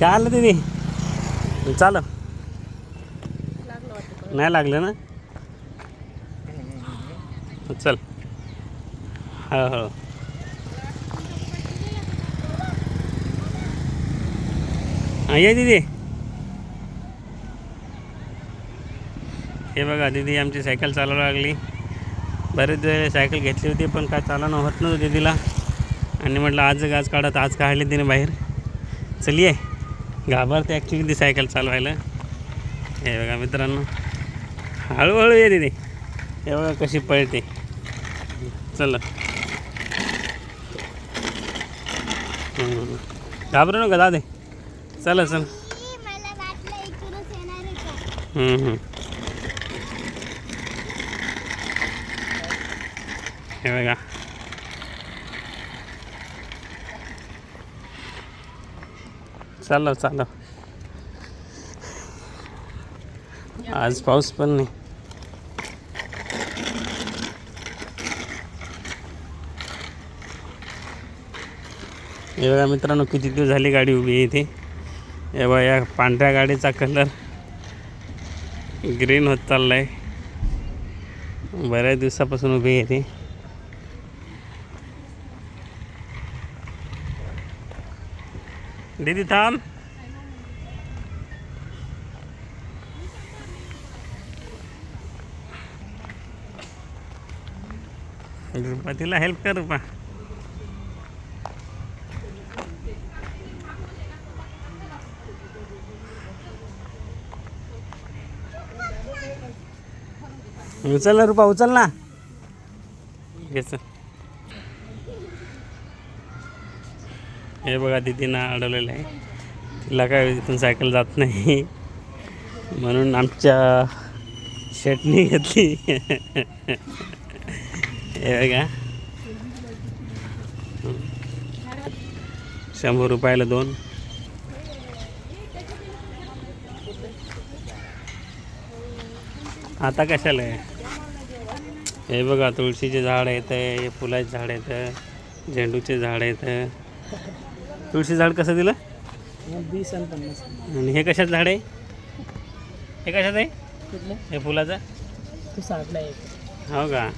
काय आलं दीदी. चाल. नाही लागलं ना? चल. हो हो. ये दीदी. हे बघा दीदी आमची सायकल चालवायला लागली. बरेच वेळ सायकल घेतली होती पण काय चालवणं होत नव्हतं दीदीला. आणि म्हटलं आज गाज काढत आज काढली तिने बाहेर. चलिये घाबरते ॲक्च्युली ती सायकल चालवायला. हे बघा मित्रांनो. हळूहळू येते ती हे बघा कशी पळते. चला. घाबरू नका दादे. चला चल. हे बघा. चालव चालव आज पाऊस पण नाही. हे बघा मित्रांनो किती दिवस झाली गाडी उभी आहे इथे. हे बघा या पांढऱ्या गाडीचा कलर ग्रीन होत चालला आहे बऱ्याच दिवसापासून उभी आहे ती. दीदी थांब रुपा तिला हेल्प कर रुपा उचल ना रुपा उचल ना घे हे बघा दीदीनं अडवलेलं आहे. तिला काय इथून सायकल जात नाही. म्हणून आमच्या शेटनी घेतली. हे बघा. शंभर रुपयाला दोन. आता कशाला आहे? हे बघा तुळशीचे झाड येतं हे फुलाचे झाड येतं झेंडूचे झाड येतं तुळशी झाड कसं दिलं? वीस आणि पन्नास. आणि हे कशाचं झाड आहे? हे कशाचं आहे? कुठलं? हे फुलाचं? तू साठला एक. हो का?